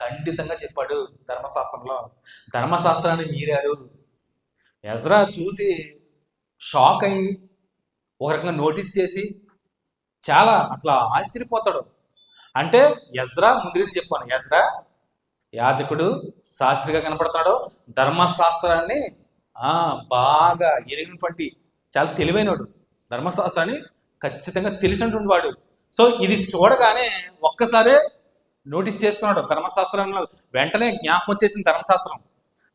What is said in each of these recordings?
ఖండితంగా చెప్పాడు ధర్మశాస్త్రంలో. ధర్మశాస్త్రాన్ని మీరారు. ఎజ్రా చూసి షాక్ అయ్యి ఒక రకంగా నోటీస్ చేసి చాలా అసలు ఆశ్చర్యపోతాడు. అంటే ఎజ్రా ముందు చెప్పాను ఎజ్రా యాజకుడు శాస్త్రిగా కనపడతాడు ధర్మశాస్త్రాన్ని బాగా ఎరిగినటువంటి చాలా తెలివైనడు. ధర్మశాస్త్రాన్ని ఖచ్చితంగా తెలిసినటువంటి వాడు. సో ఇది చూడగానే ఒక్కసారే నోటీస్ చేసుకున్నాడు. ధర్మశాస్త్రంలో వెంటనే జ్ఞాపకం వచ్చేసింది ధర్మశాస్త్రం.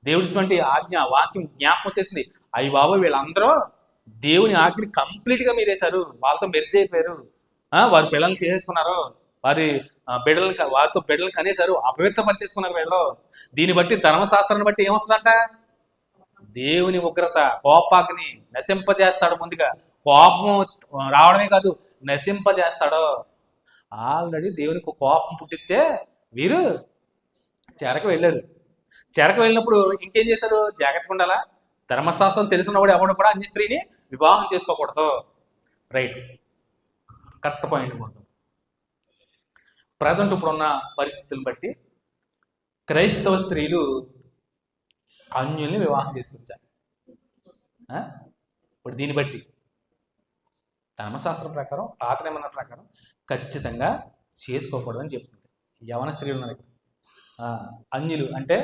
దేవుడిటువంటి ఆజ్ఞ వాక్యం జ్ఞాపకం వచ్చేసింది. అయ్యి బాబు వీళ్ళందరూ దేవుని ఆజ్ఞని కంప్లీట్గా మీరేశారు. వాళ్ళతో మెరిజ్ అయిపోయారు. వారి పిల్లల్ని చేసేసుకున్నారు. వారి ఆ, బిడ్డలను వారితో బిడ్డలను కనేశారు. అపవిత్రపరిచేసుకున్నారు వీళ్ళు. దీన్ని బట్టి ధర్మశాస్త్రాన్ని బట్టి ఏమొస్తుందంట? దేవుని ఉగ్రత కోపాగ్ని నశింపజేస్తాడు ముందుగా. కోపం రావడమే కాదు నశింపజేస్తాడు. ఆల్రెడీ దేవునికి కోపం పుట్టించే వీరు చెరకు వెళ్ళారు. చెరకు వెళ్ళినప్పుడు ఇంకేం చేశారు? జాగ్రత్తగా ఉండాలా? ధర్మశాస్త్రం తెలిసినప్పుడు ఎవడు కూడా అన్ని స్త్రీని వివాహం చేసుకోకూడదు. రైట్. కరెక్ట్ పాయింట్ మొత్తం ప్రజెంట్ ఇప్పుడున్న పరిస్థితులను బట్టి క్రైస్తవ స్త్రీలు అన్యుల్ని వివాహం చేసుకొచ్చారు. ఇప్పుడు దీన్ని బట్టి ధర్మశాస్త్రం ప్రకారం పాత నిబంధన ప్రకారం ఖచ్చితంగా చేసుకోకూడదని చెప్తుంది. యవన స్త్రీలు ఉన్నారు అన్యులు అంటే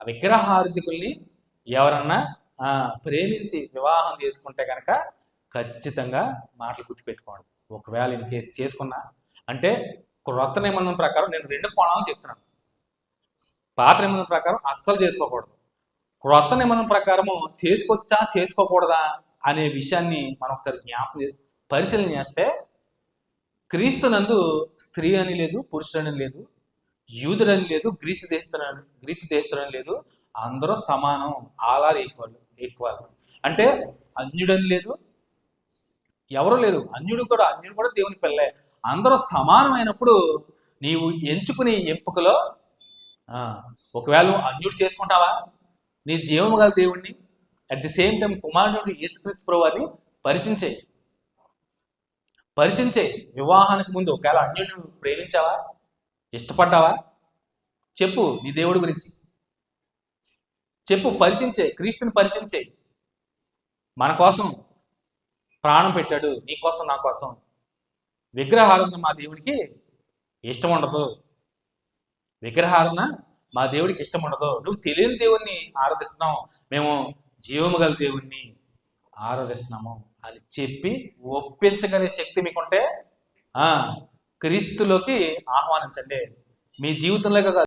విగ్రహార్థికుల్ని ఎవరన్నా ప్రేమించి వివాహం చేసుకుంటే కనుక ఖచ్చితంగా మాటలు గుర్తుపెట్టుకోండి ఒకవేళ ఇన్ కేసు చేసుకున్నా అంటే క్రొత్త నిబంధన ప్రకారం నేను రెండు కోణాలు చెప్తున్నాను. పాత నిబంధన ప్రకారం అస్సలు చేసుకోకూడదు. క్రొత్త నిబంధన ప్రకారము చేసుకోవచ్చా చేసుకోకూడదా? అనే విషయాన్ని మనం ఒకసారి జ్ఞాపకం పరిశీలన చేస్తే క్రీస్తునందు స్త్రీ అని లేదు పురుషుడని లేదు యూదుడని లేదు గ్రీసు దేశం గ్రీసు దేశం లేదు అందరూ సమానం ఆల్ ఆర్ ఈక్వల్ ఈక్వల్ అంటే అన్యుడని లేదు ఎవరు లేదు. అన్యుడు కూడా అన్యుడు కూడా దేవుని పిల్లే అందరూ సమానమైనప్పుడు నీవు ఎంచుకునే ఎంపికలో ఒకవేళ నువ్వు అన్యుడు చేసుకుంటావా? నీ జీవము గల దేవుణ్ణి? అట్ ది సేమ్ టైం కుమారుడు యేసుక్రీస్తు ప్రభువాన్ని పరిచయం చేయి పరిచయం చేయి వివాహానికి ముందు ఒకవేళ అన్యుడిని ప్రేమించావా? ఇష్టపడ్డావా? చెప్పు నీ దేవుడి గురించి. చెప్పు పరిచయం చేయి క్రీస్తుని పరిచయం చేయి మన కోసం ప్రాణం పెట్టాడు నీ కోసం నా కోసం. విగ్రహారాధన మా దేవుడికి ఇష్టం ఉండదు. విగ్రహారాధన మా దేవుడికి ఇష్టం ఉండదు. నువ్వు తెలియని దేవుడిని ఆరాధిస్తున్నావు. మేము జీవము గల దేవుణ్ణి ఆరాధిస్తున్నాము అని చెప్పి ఒప్పించగలిగే శక్తి మీకుంటే క్రీస్తులోకి ఆహ్వానించండి. మీ జీవితంలో